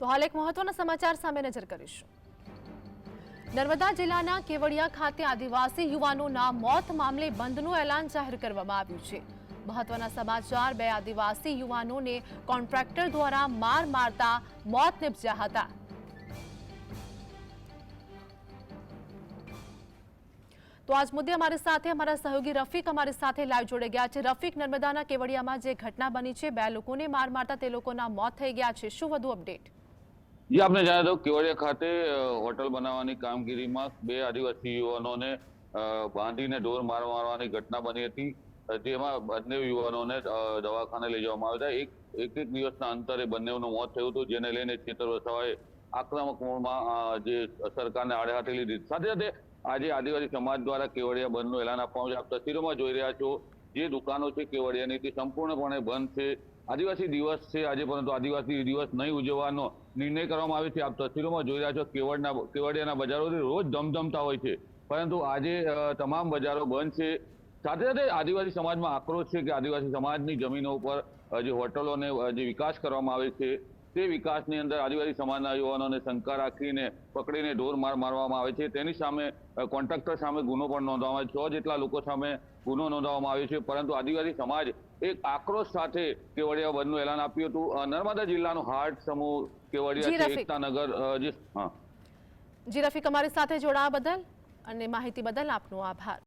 તો હાલ એક મહત્વના સમાચાર સામે નજર કરીશું. નર્મદા જિલ્લાના કેવડિયા ખાતે આદિવાસી યુવાનોના મોત મામલે બંધનું એલાન જાહેર કરવામાં આવ્યું છે. મહત્વના સમાચાર, બે આદિવાસી યુવાનોને કોન્ટ્રાક્ટર દ્વારા માર મારતા મોત નિપજ્યા હતા. તો આજ મુદ્દે અમારી સાથે અમારા સહયોગી રફીક અમારી સાથે લાઈવ જોડે ગયા છે. રફીક, નર્મદાના કેવડિયામાં જે ઘટના બની છે, બે લોકોને માર મારતા તે લોકોના મોત થઈ ગયા છે. શું વધુ અપડેટ જી, આપને જણાવી દઉં, કેવડિયા ખાતે હોટલ બનાવવાની કામગીરીમાં બે આદિવાસી યુવાનોને બાંધીને ઢોર માર મારવાની ઘટના બની હતી. જેમાં બંને યુવાનોને દવાખાને લઈ જવામાં આવ્યા હતા. એક એક એક દિવસના અંતરે બંનેનું મોત થયું હતું, જેને લઈને ચેતર વસાવાએ આક્રમક મોડમાં જે સરકારને આડે હાથે લીધી સાથે સાથે આજે આદિવાસી સમાજ દ્વારા કેવડિયા બંધનું એલાન આપવામાં છે. આપ તસવીરોમાં જોઈ રહ્યા છો, જે દુકાનો છે કેવડિયાની, તે સંપૂર્ણપણે બંધ છે. આદિવાસી દિવસ છે આજે, પરંતુ આદિવાસી દિવસ નહીં ઉજવવાનો નિર્ણય કરવામાં આવ્યો છે. આપ તસવીરોમાં જોઈ રહ્યા છો, કેવડના, કેવડિયાના બજારો રોજ ધમધમતા હોય છે. પરંતુ આજે તમામ બજારો બંધ છે. સાથે સાથે આદિવાસી સમાજમાં આક્રોશ છે કે આદિવાસી સમાજની જમીનો ઉપર જે હોટલોને ને જે વિકાસ કરવામાં આવે છે. તે વિકાસની અંદર આદિવાસી સમાજના યુવાનોને શંકા રાખીને પકડીને ઢોર માર મારવામાં આવે છે. તેની સામે કોન્ટ્રાક્ટર સામે ગુનો પણ નોંધવામાં આવે છે. જેટલા લોકો સામે ગુનો નોંધવામાં આવ્યો છે. પરંતુ આદિવાસી સમાજ એક આક્રોશ સાથે કેવડિયા બંધનું એલાન આપ્યું હતું. નર્મદા જિલ્લાનો હાર્ટ સમૂહ કેવડિયા. એકતાનગર જે હા. જી રફીક અમારી સાથે જોડાવા બદલ અને માહિતી બદલ આપનો આભાર.